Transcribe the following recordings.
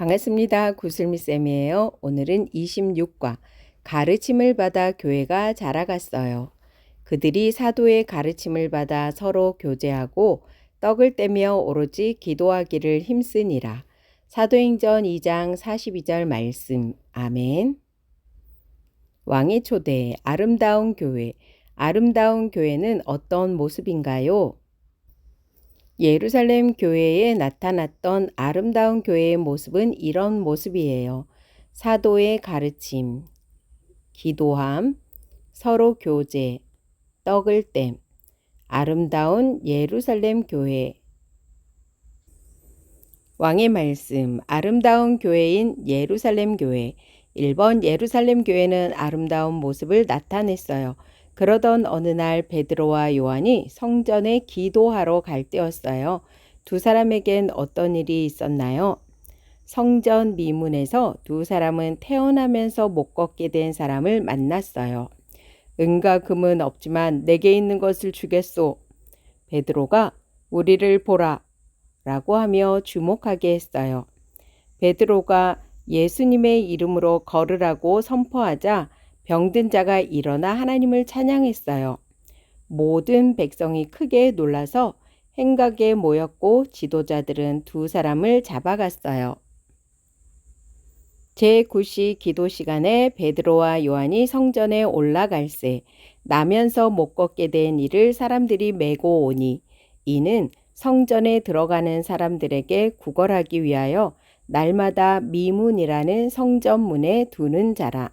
반갑습니다. 구슬미쌤이에요. 오늘은 26과 가르침을 받아 교회가 자라갔어요. 그들이 사도의 가르침을 받아 서로 교제하고 떡을 떼며 오로지 기도하기를 힘쓰니라. 사도행전 2장 42절 말씀. 아멘. 왕의 초대, 아름다운 교회. 아름다운 교회는 어떤 모습인가요? 예루살렘 교회에 나타났던 아름다운 교회의 모습은 이런 모습이에요. 사도의 가르침, 기도함, 서로 교제, 떡을 땜, 아름다운 예루살렘 교회. 왕의 말씀, 아름다운 교회인 예루살렘 교회. 1번 예루살렘 교회는 아름다운 모습을 나타냈어요. 그러던 어느 날 베드로와 요한이 성전에 기도하러 갈 때였어요. 두 사람에겐 어떤 일이 있었나요? 성전 미문에서 두 사람은 태어나면서 못 걷게 된 사람을 만났어요. 은과 금은 없지만 내게 있는 것을 주겠소. 베드로가 우리를 보라 라고 하며 주목하게 했어요. 베드로가 예수님의 이름으로 걸으라고 선포하자 병든 자가 일어나 하나님을 찬양했어요. 모든 백성이 크게 놀라서 행각에 모였고 지도자들은 두 사람을 잡아갔어요. 제9시 기도 시간에 베드로와 요한이 성전에 올라갈새 나면서 못 걷게 된 이를 사람들이 메고 오니 이는 성전에 들어가는 사람들에게 구걸하기 위하여 날마다 미문이라는 성전문에 두는 자라.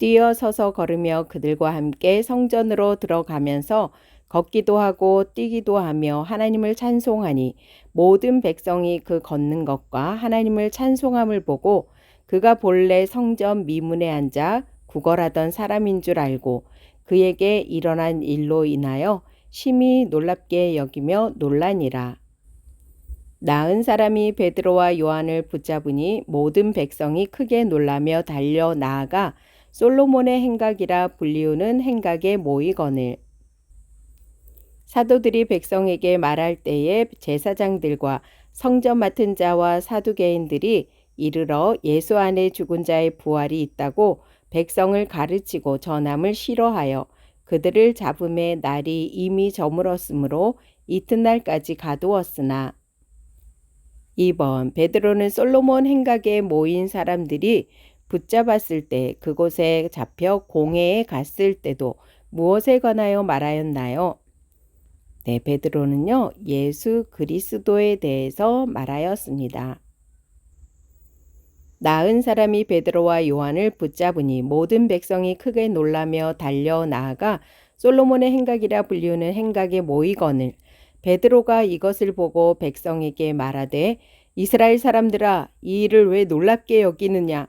뛰어 서서 걸으며 그들과 함께 성전으로 들어가면서 걷기도 하고 뛰기도 하며 하나님을 찬송하니 모든 백성이 그 걷는 것과 하나님을 찬송함을 보고 그가 본래 성전 미문에 앉아 구걸하던 사람인 줄 알고 그에게 일어난 일로 인하여 심히 놀랍게 여기며 놀라니라. 나은 사람이 베드로와 요한을 붙잡으니 모든 백성이 크게 놀라며 달려 나아가 솔로몬의 행각이라 불리우는 행각에 모이거늘 사도들이 백성에게 말할 때에 제사장들과 성전 맡은 자와 사두개인들이 이르러 예수 안에 죽은 자의 부활이 있다고 백성을 가르치고 전함을 싫어하여 그들을 잡음에 날이 이미 저물었으므로 이튿날까지 가두었으나. 2번 베드로는 솔로몬 행각에 모인 사람들이 붙잡았을 때 그곳에 잡혀 공회에 갔을 때도 무엇에 관하여 말하였나요? 네, 베드로는요, 예수 그리스도에 대해서 말하였습니다. 나은 사람이 베드로와 요한을 붙잡으니 모든 백성이 크게 놀라며 달려 나아가 솔로몬의 행각이라 불리우는 행각에 모이거늘 베드로가 이것을 보고 백성에게 말하되 이스라엘 사람들아 이 일을 왜 놀랍게 여기느냐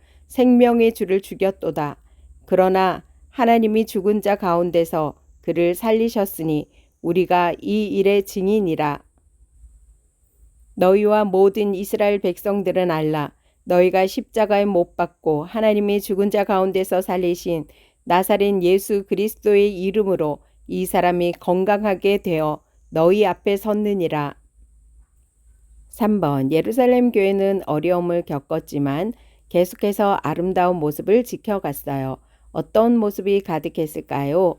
생명의 주를 죽였도다. 그러나 하나님이 죽은 자 가운데서 그를 살리셨으니 우리가 이 일의 증인이라. 너희와 모든 이스라엘 백성들은 알라. 너희가 십자가에 못 박고 하나님이 죽은 자 가운데서 살리신 나사렛 예수 그리스도의 이름으로 이 사람이 건강하게 되어 너희 앞에 섰느니라. 3번 예루살렘 교회는 어려움을 겪었지만 계속해서 아름다운 모습을 지켜갔어요. 어떤 모습이 가득했을까요?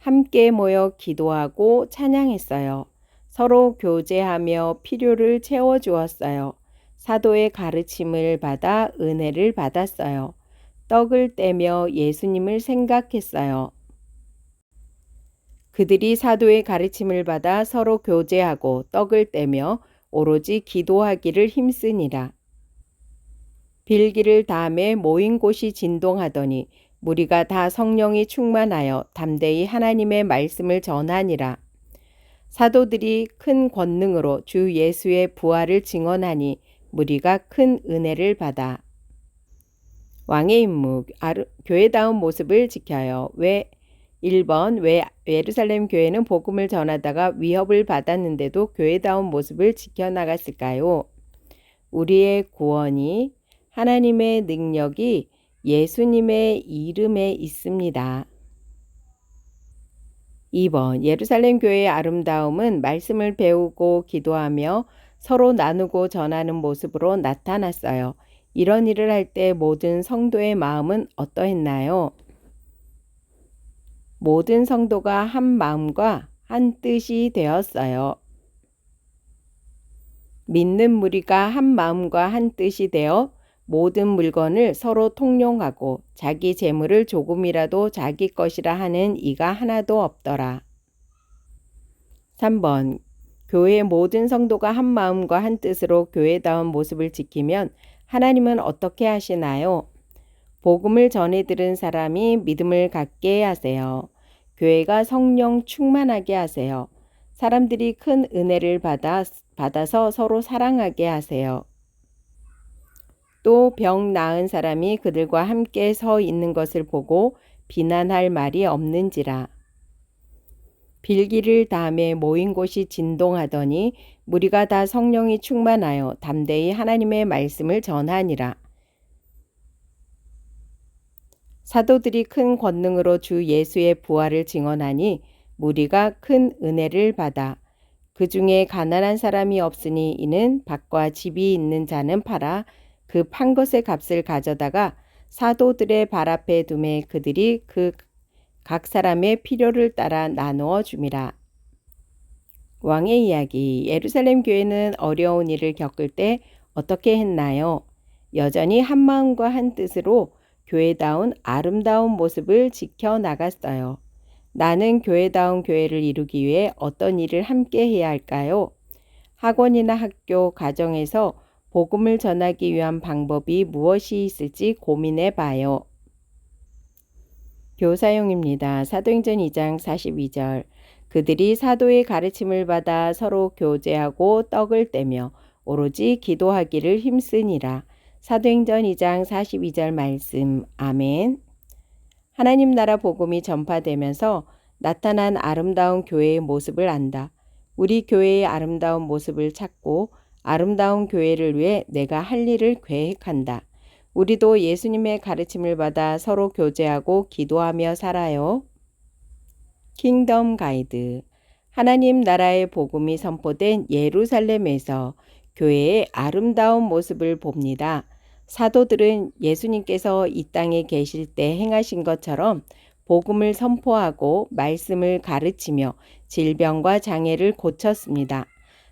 함께 모여 기도하고 찬양했어요. 서로 교제하며 필요를 채워주었어요. 사도의 가르침을 받아 은혜를 받았어요. 떡을 떼며 예수님을 생각했어요. 그들이 사도의 가르침을 받아 서로 교제하고 떡을 떼며 오로지 기도하기를 힘쓰니라. 빌기를 다음에 모인 곳이 진동하더니 무리가 다 성령이 충만하여 담대히 하나님의 말씀을 전하니라. 사도들이 큰 권능으로 주 예수의 부활을 증언하니 무리가 큰 은혜를 받아. 왕의 임무, 아르, 교회다운 모습을 지켜요. 왜 1번 왜 예루살렘 교회는 복음을 전하다가 위협을 받았는데도 교회다운 모습을 지켜나갔을까요? 우리의 구원이 하나님의 능력이 예수님의 이름에 있습니다. 2번 예루살렘 교회의 아름다움은 말씀을 배우고 기도하며 서로 나누고 전하는 모습으로 나타났어요. 이런 일을 할 때 모든 성도의 마음은 어떠했나요? 모든 성도가 한 마음과 한 뜻이 되었어요. 믿는 무리가 한 마음과 한 뜻이 되어 모든 물건을 서로 통용하고 자기 재물을 조금이라도 자기 것이라 하는 이가 하나도 없더라. 3번 교회의 모든 성도가 한 마음과 한 뜻으로 교회다운 모습을 지키면 하나님은 어떻게 하시나요? 복음을 전해 들은 사람이 믿음을 갖게 하세요. 교회가 성령 충만하게 하세요. 사람들이 큰 은혜를 받아, 받아서 서로 사랑하게 하세요. 또 병 나은 사람이 그들과 함께 서 있는 것을 보고 비난할 말이 없는지라. 빌기를 다음에 모인 곳이 진동하더니 무리가 다 성령이 충만하여 담대히 하나님의 말씀을 전하니라. 사도들이 큰 권능으로 주 예수의 부활을 증언하니 무리가 큰 은혜를 받아 그 중에 가난한 사람이 없으니 이는 밭과 집이 있는 자는 팔아 그 판 것의 값을 가져다가 사도들의 발 앞에 두매 그들이 그 각 사람의 필요를 따라 나누어 줌이라. 왕의 이야기 예루살렘 교회는 어려운 일을 겪을 때 어떻게 했나요? 여전히 한 마음과 한 뜻으로 교회다운 아름다운 모습을 지켜 나갔어요. 나는 교회다운 교회를 이루기 위해 어떤 일을 함께 해야 할까요? 학원이나 학교, 가정에서 복음을 전하기 위한 방법이 무엇이 있을지 고민해 봐요. 교사용입니다. 사도행전 2장 42절. 그들이 사도의 가르침을 받아 서로 교제하고 떡을 떼며 오로지 기도하기를 힘쓰니라. 사도행전 2장 42절 말씀. 아멘. 하나님 나라 복음이 전파되면서 나타난 아름다운 교회의 모습을 안다. 우리 교회의 아름다운 모습을 찾고 아름다운 교회를 위해 내가 할 일을 계획한다. 우리도 예수님의 가르침을 받아 서로 교제하고 기도하며 살아요. 킹덤 가이드. 하나님 나라의 복음이 선포된 예루살렘에서 교회의 아름다운 모습을 봅니다. 사도들은 예수님께서 이 땅에 계실 때 행하신 것처럼 복음을 선포하고 말씀을 가르치며 질병과 장애를 고쳤습니다.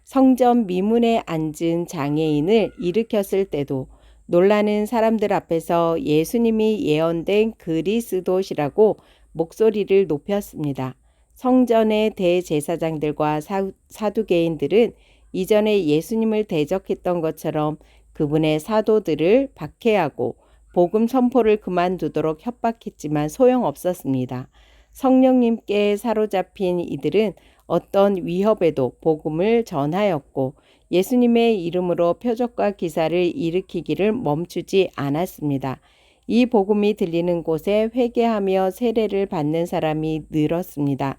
성전 미문에 앉은 장애인을 일으켰을 때도 놀라는 사람들 앞에서 예수님이 예언된 그리스도시라고 목소리를 높였습니다. 성전의 대제사장들과 사 두개인들은 이전에 예수님을 대적했던 것처럼 그분의 사도들을 박해하고 복음 선포를 그만두도록 협박했지만 소용없었습니다. 성령님께 사로잡힌 이들은 어떤 위협에도 복음을 전하였고 예수님의 이름으로 표적과 기사를 일으키기를 멈추지 않았습니다. 이 복음이 들리는 곳에 회개하며 세례를 받는 사람이 늘었습니다.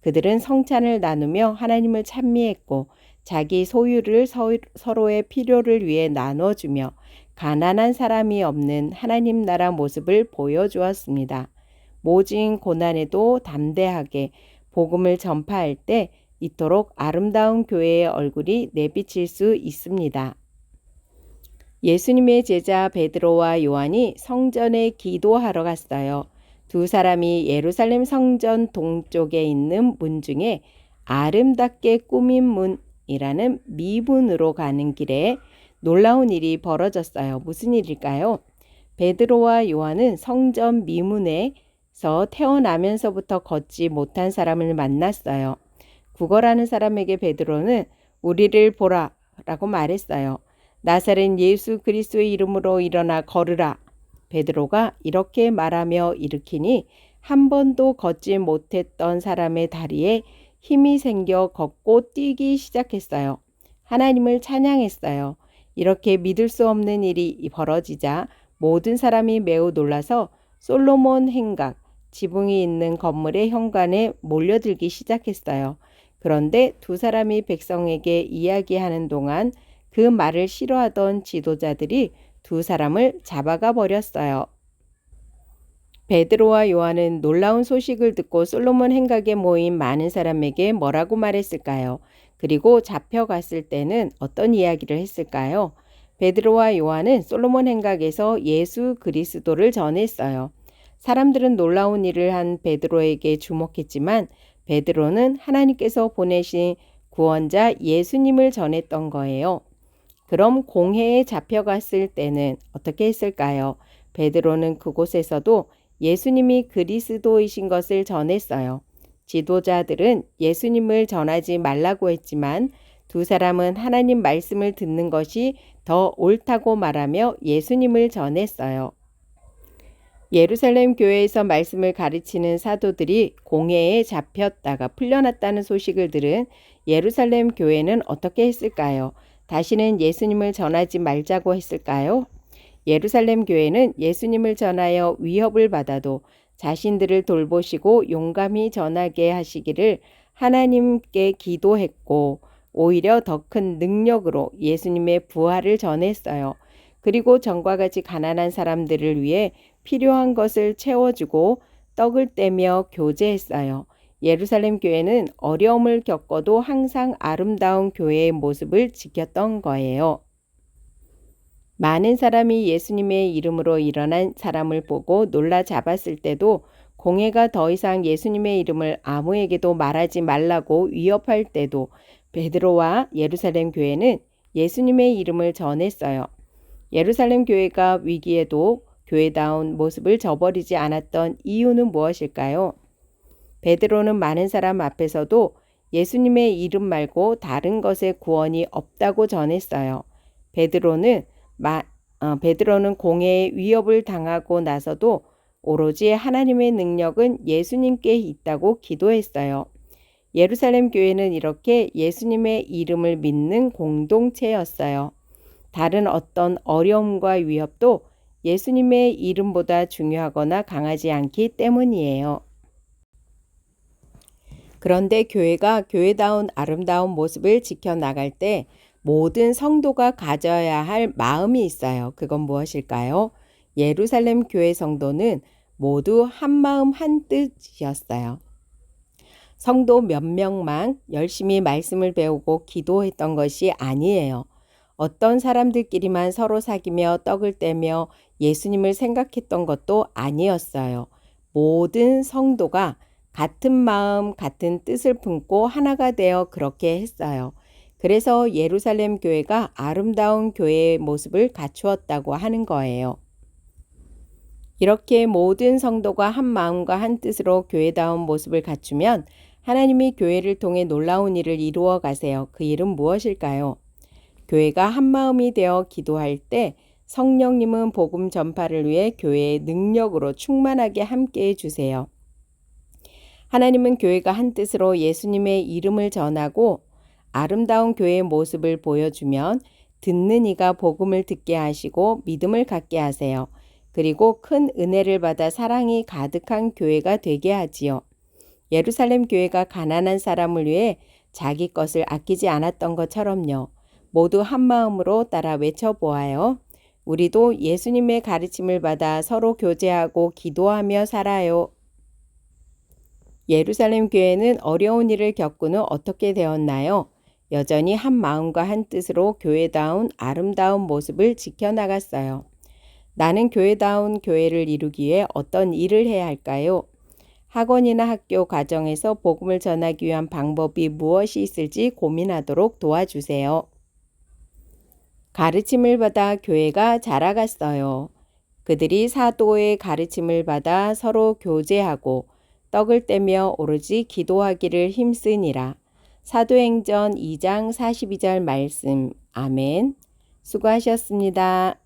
그들은 성찬을 나누며 하나님을 찬미했고 자기 소유를 서로의 필요를 위해 나눠주며 가난한 사람이 없는 하나님 나라 모습을 보여주었습니다. 모진 고난에도 담대하게 복음을 전파할 때 이토록 아름다운 교회의 얼굴이 내비칠 수 있습니다. 예수님의 제자 베드로와 요한이 성전에 기도하러 갔어요. 두 사람이 예루살렘 성전 동쪽에 있는 문 중에 아름답게 꾸민 문이라는 미문으로 가는 길에 놀라운 일이 벌어졌어요. 무슨 일일까요? 베드로와 요한은 성전 미문에 서 태어나면서부터 걷지 못한 사람을 만났어요. 구걸하는 사람에게 베드로는 우리를 보라 라고 말했어요. 나사렛 예수 그리스도의 이름으로 일어나 걸으라. 베드로가 이렇게 말하며 일으키니 한 번도 걷지 못했던 사람의 다리에 힘이 생겨 걷고 뛰기 시작했어요. 하나님을 찬양했어요. 이렇게 믿을 수 없는 일이 벌어지자 모든 사람이 매우 놀라서 솔로몬 행각, 지붕이 있는 건물의 현관에 몰려들기 시작했어요. 그런데 두 사람이 백성에게 이야기하는 동안 그 말을 싫어하던 지도자들이 두 사람을 잡아가 버렸어요. 베드로와 요한은 놀라운 소식을 듣고 솔로몬 행각에 모인 많은 사람에게 뭐라고 말했을까요? 그리고 잡혀갔을 때는 어떤 이야기를 했을까요? 베드로와 요한은 솔로몬 행각에서 예수 그리스도를 전했어요. 사람들은 놀라운 일을 한 베드로에게 주목했지만 베드로는 하나님께서 보내신 구원자 예수님을 전했던 거예요. 그럼 공회에 잡혀갔을 때는 어떻게 했을까요? 베드로는 그곳에서도 예수님이 그리스도이신 것을 전했어요. 지도자들은 예수님을 전하지 말라고 했지만 두 사람은 하나님 말씀을 듣는 것이 더 옳다고 말하며 예수님을 전했어요. 예루살렘 교회에서 말씀을 가르치는 사도들이 공회에 잡혔다가 풀려났다는 소식을 들은 예루살렘 교회는 어떻게 했을까요? 다시는 예수님을 전하지 말자고 했을까요? 예루살렘 교회는 예수님을 전하여 위협을 받아도 자신들을 돌보시고 용감히 전하게 하시기를 하나님께 기도했고 오히려 더 큰 능력으로 예수님의 부활을 전했어요. 그리고 전과 같이 가난한 사람들을 위해 필요한 것을 채워주고 떡을 떼며 교제했어요. 예루살렘 교회는 어려움을 겪어도 항상 아름다운 교회의 모습을 지켰던 거예요. 많은 사람이 예수님의 이름으로 일어난 사람을 보고 놀라 잡았을 때도 공회가 더 이상 예수님의 이름을 아무에게도 말하지 말라고 위협할 때도 베드로와 예루살렘 교회는 예수님의 이름을 전했어요. 예루살렘 교회가 위기에도 교회다운 모습을 저버리지 않았던 이유는 무엇일까요? 베드로는 많은 사람 앞에서도 예수님의 이름 말고 다른 것의 구원이 없다고 전했어요. 베드로는 마, 어, 베드로는 공회의 위협을 당하고 나서도 오로지 하나님의 능력은 예수님께 있다고 기도했어요. 예루살렘 교회는 이렇게 예수님의 이름을 믿는 공동체였어요. 다른 어떤 어려움과 위협도 예수님의 이름보다 중요하거나 강하지 않기 때문이에요. 그런데 교회가 교회다운 아름다운 모습을 지켜나갈 때 모든 성도가 가져야 할 마음이 있어요. 그건 무엇일까요? 예루살렘 교회 성도는 모두 한 마음 한 뜻이었어요. 성도 몇 명만 열심히 말씀을 배우고 기도했던 것이 아니에요. 어떤 사람들끼리만 서로 사귀며 떡을 떼며 예수님을 생각했던 것도 아니었어요. 모든 성도가 같은 마음, 같은 뜻을 품고 하나가 되어 그렇게 했어요. 그래서 예루살렘 교회가 아름다운 교회의 모습을 갖추었다고 하는 거예요. 이렇게 모든 성도가 한 마음과 한 뜻으로 교회다운 모습을 갖추면 하나님이 교회를 통해 놀라운 일을 이루어 가세요. 그 일은 무엇일까요? 교회가 한 마음이 되어 기도할 때 성령님은 복음 전파를 위해 교회의 능력으로 충만하게 함께 해 주세요. 하나님은 교회가 한 뜻으로 예수님의 이름을 전하고 아름다운 교회의 모습을 보여주면 듣는 이가 복음을 듣게 하시고 믿음을 갖게 하세요. 그리고 큰 은혜를 받아 사랑이 가득한 교회가 되게 하지요. 예루살렘 교회가 가난한 사람을 위해 자기 것을 아끼지 않았던 것처럼요. 모두 한 마음으로 따라 외쳐보아요. 우리도 예수님의 가르침을 받아 서로 교제하고 기도하며 살아요. 예루살렘 교회는 어려운 일을 겪은 후 어떻게 되었나요? 여전히 한 마음과 한 뜻으로 교회다운 아름다운 모습을 지켜나갔어요. 나는 교회다운 교회를 이루기 위해 어떤 일을 해야 할까요? 학원이나 학교 과정에서 복음을 전하기 위한 방법이 무엇이 있을지 고민하도록 도와주세요. 가르침을 받아 교회가 자라갔어요. 그들이 사도의 가르침을 받아 서로 교제하고 떡을 떼며 오로지 기도하기를 힘쓰니라. 사도행전 2장 42절 말씀. 아멘. 수고하셨습니다.